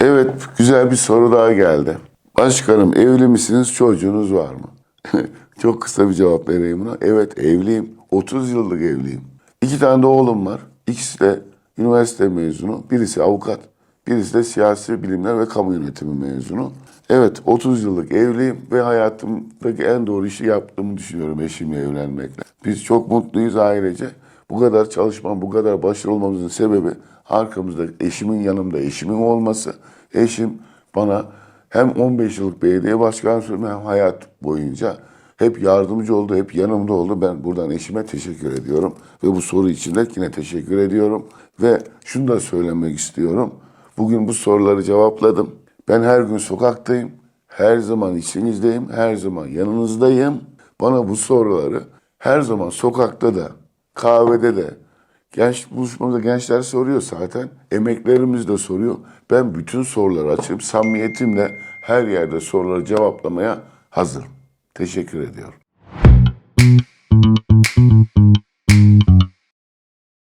Evet, güzel bir soru daha geldi. Başkanım evli misiniz, çocuğunuz var mı? Çok kısa bir cevap vereyim buna. Evet evliyim. 30 yıllık evliyim. İki tane de oğlum var. İkisi de üniversite mezunu. Birisi avukat. Birisi de siyasi bilimler ve kamu yönetimi mezunu. Evet 30 yıllık evliyim ve hayatımdaki en doğru işi yaptığımı düşünüyorum eşimle evlenmekle. Biz çok mutluyuz ailece. Bu kadar çalışmam, bu kadar başarılı olmamızın sebebi arkamızda eşimin yanımda eşimin olması. Eşim bana hem 15 yıllık belediye başkanı hem hayat boyunca hep yardımcı oldu, hep yanımda oldu. Ben buradan eşime teşekkür ediyorum. Ve bu soru için de yine teşekkür ediyorum. Ve şunu da söylemek istiyorum. Bugün bu soruları cevapladım. Ben her gün sokaktayım. Her zaman içinizdeyim. Her zaman yanınızdayım. Bana bu soruları her zaman sokakta da, kahvede de, genç buluşmamızda gençler soruyor zaten. Emeklerimiz de soruyor. Ben bütün soruları açıp samimiyetimle her yerde soruları cevaplamaya hazırım. Teşekkür ediyorum.